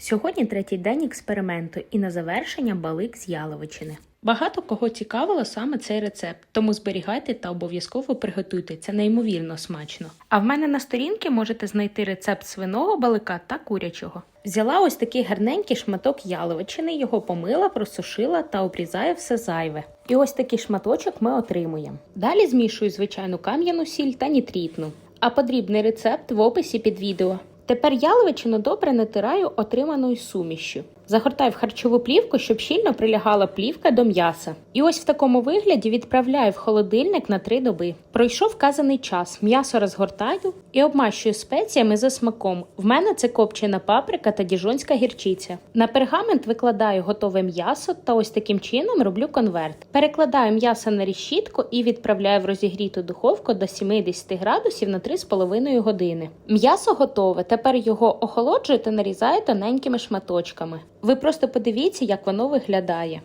Сьогодні третій день експерименту і на завершення балик з яловичини. Багато кого цікавило саме цей рецепт, тому зберігайте та обов'язково приготуйте. Це неймовірно смачно. А в мене на сторінці можете знайти рецепт свиного балика та курячого. Взяла ось такий гарненький шматок яловичини, його помила, просушила та обрізаю все зайве. І ось такий шматочок ми отримуємо. Далі змішую звичайну кам'яну сіль та нітрітну. А потрібний рецепт в описі під відео. Тепер яловичину добре натираю отриманою сумішю. Загортаю в харчову плівку, щоб щільно прилягала плівка до м'яса. І ось в такому вигляді відправляю в холодильник на 3 доби. Пройшов вказаний час. М'ясо розгортаю і обмащую спеціями за смаком. В мене це копчена паприка та діжонська гірчиця. На пергамент викладаю готове м'ясо та ось таким чином роблю конверт. Перекладаю м'ясо на решітку і відправляю в розігріту духовку до 70 градусів на 3,5 години. М'ясо готове. Тепер його охолоджую та нарізаю тоненькими шматочками. Ви просто подивіться, як воно виглядає.